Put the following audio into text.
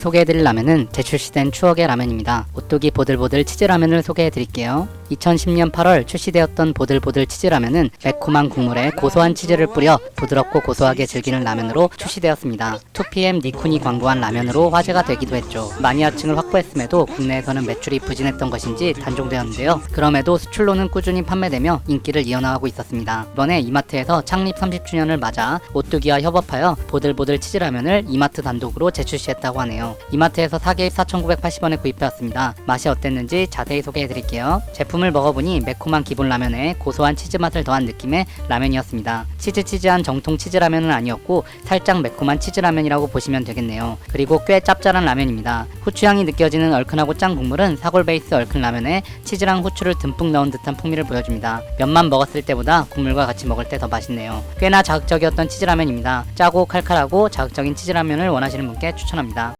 소개해드릴 라면은 재출시된 추억의 라면입니다. 오뚜기 보들보들 치즈라면을 소개해드릴게요. 2010년 8월 출시되었던 보들보들 치즈라면은 매콤한 국물에 고소한 치즈를 뿌려 부드럽고 고소하게 즐기는 라면으로 출시되었습니다. 2PM 니쿤이 광고한 라면으로 화제가 되기도 했죠. 마니아층을 확보했음에도 국내에서는 매출이 부진했던 것인지 단종되었는데요. 그럼에도 수출로는 꾸준히 판매되며 인기를 이어나가고 있었습니다. 이번에 이마트에서 창립 30주년을 맞아 오뚜기와 협업하여 보들보들 치즈라면을 이마트 단독으로 재출시했다고 하네요. 이마트에서 4개입 4,980원에 구입해왔습니다. 맛이 어땠는지 자세히 소개해드릴게요. 제품을 먹어보니 매콤한 기본 라면에 고소한 치즈 맛을 더한 느낌의 라면이었습니다. 치즈치즈한 정통 치즈라면은 아니었고 살짝 매콤한 치즈라면이라고 보시면 되겠네요. 그리고 꽤 짭짤한 라면입니다. 후추향이 느껴지는 얼큰하고 짠 국물은 사골 베이스 얼큰 라면에 치즈랑 후추를 듬뿍 넣은 듯한 풍미를 보여줍니다. 면만 먹었을 때보다 국물과 같이 먹을 때 더 맛있네요. 꽤나 자극적이었던 치즈라면입니다. 짜고 칼칼하고 자극적인 치즈라면을 원하시는 분께 추천합니다.